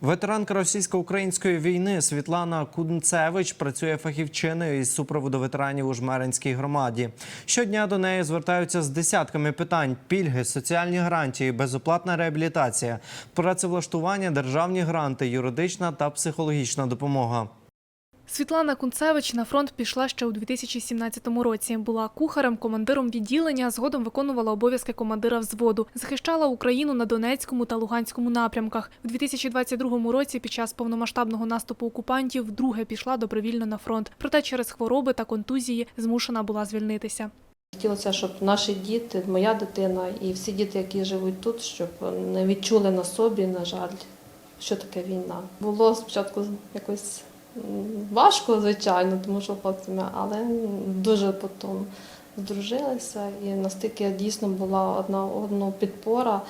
Ветеранка російсько-української війни Світлана Кунцевич працює фахівчиною із супроводу ветеранів у Жмеринській громаді. Щодня до неї звертаються з десятками питань: пільги, соціальні гарантії, безоплатна реабілітація, працевлаштування, державні гранти, юридична та психологічна допомога. Світлана Кунцевич на фронт пішла ще у 2017 році. Була кухарем, командиром відділення, згодом виконувала обов'язки командира взводу. Захищала Україну на Донецькому та Луганському напрямках. У 2022 році під час повномасштабного наступу окупантів вдруге пішла добровільно на фронт. Проте через хвороби та контузії змушена була звільнитися. Хотілося, щоб наші діти, моя дитина і всі діти, які живуть тут, щоб не відчули на собі, на жаль, що таке війна. Було спочатку якось важко, звичайно, тому що хлопцями, але дуже потім здружилися. І настільки дійсно була одна одну підпора,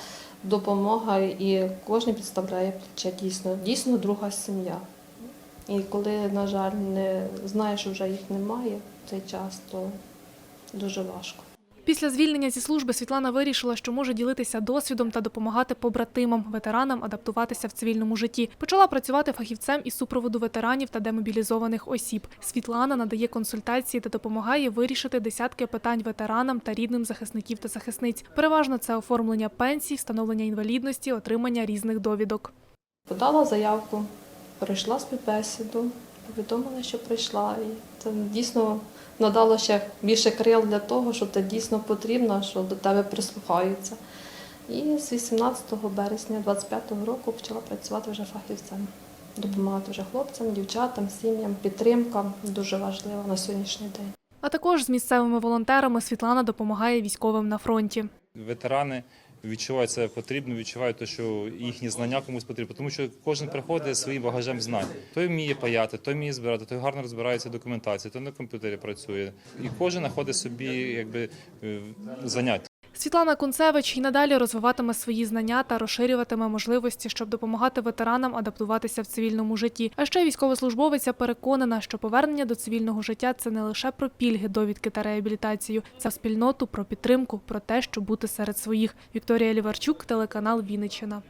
допомога, і кожен підставляє плече дійсно, дійсно друга сім'я. І коли, на жаль, не знаєш, що вже їх немає в цей час, то дуже важко. Після звільнення зі служби Світлана вирішила, що може ділитися досвідом та допомагати побратимам, ветеранам адаптуватися в цивільному житті. Почала працювати фахівцем із супроводу ветеранів та демобілізованих осіб. Світлана надає консультації та допомагає вирішити десятки питань ветеранам та рідним захисників та захисниць. Переважно це оформлення пенсій, встановлення інвалідності, отримання різних довідок. Подала заявку, пройшла співбесіду, повідомила, що прийшла. І це дійсно надало ще більше крил для того, що це дійсно потрібно, що до тебе прислухаються. І з 18 березня 25-го року почала працювати вже фахівцем. Допомагати вже хлопцям, дівчатам, сім'ям, підтримка дуже важлива на сьогоднішній день. А також з місцевими волонтерами Світлана допомагає військовим на фронті. ветерани відчувають себе потрібно, відчувають те, що їхні знання комусь потрібні, тому що кожен приходить зі своїм багажем знань. Той вміє паяти, той вміє збирати, той гарно розбирається в документації, той на комп'ютері працює. І кожен знаходить собі якби занять. заняття. Світлана Кунцевич і надалі розвиватиме свої знання та розширюватиме можливості, щоб допомагати ветеранам адаптуватися в цивільному житті. А ще військовослужбовиця переконана, що повернення до цивільного життя це не лише про пільги, довідки та реабілітацію, це спільноту, про підтримку, про те, щоб бути серед своїх. Вікторія Ліварчук, телеканал Вінниччина.